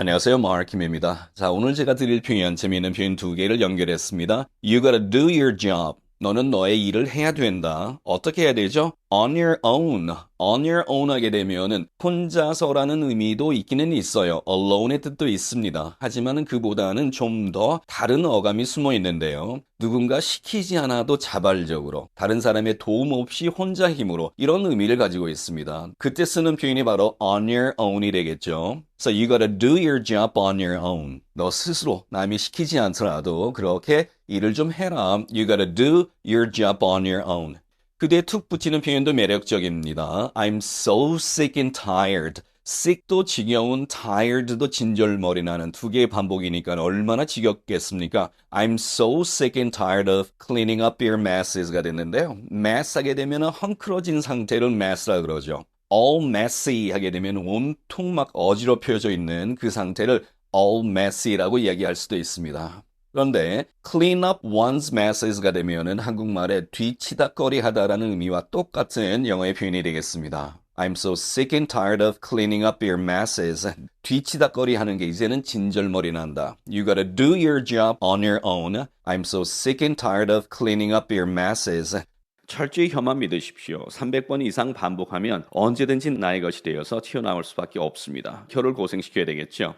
안녕하세요. 마르킴입니다. 자, 오늘 제가 드릴 표현, 재미있는 표현 두 개를 연결했습니다. You gotta do your job. 너는 너의 일을 해야 된다. 어떻게 해야 되죠? On your own. On your own 하게 되면은 혼자서라는 의미도 있기는 있어요. alone의 뜻도 있습니다. 하지만은 그보다는 좀 더 다른 어감이 숨어 있는데요. 누군가 시키지 않아도 자발적으로 다른 사람의 도움 없이 혼자 힘으로 이런 의미를 가지고 있습니다. 그때 쓰는 표현이 바로 on your own이 되겠죠. So you gotta do your job on your own. 너 스스로 남이 시키지 않더라도 그렇게 일을 좀 해라. You gotta do your job on your own. 그대에 툭 붙이는 표현도 매력적입니다. I'm so sick and tired. sick도 지겨운, tired도 진절머리 나는 두 개의 반복이니까 얼마나 지겹겠습니까? I'm so sick and tired of cleaning up your messes가 됐는데요. mess 하게 되면 헝클어진 상태를 mess라 그러죠. all messy 하게 되면 온통 막 어지럽혀져 있는 그 상태를 all messy라고 이야기할 수도 있습니다. 그런데 clean up one's messes가 되면은 한국말에 뒤치다꺼리 하다라는 의미와 똑같은 영어의 표현이 되겠습니다. I'm so sick and tired of cleaning up your messes. 뒤치다꺼리 하는 게 이제는 진절머리 난다. You gotta do your job on your own. I'm so sick and tired of cleaning up your messes. 철저히 혀만 믿으십시오. 300번 이상 반복하면 언제든지 나의 것이 되어서 튀어나올 수밖에 없습니다. 혀를 고생시켜야 되겠죠.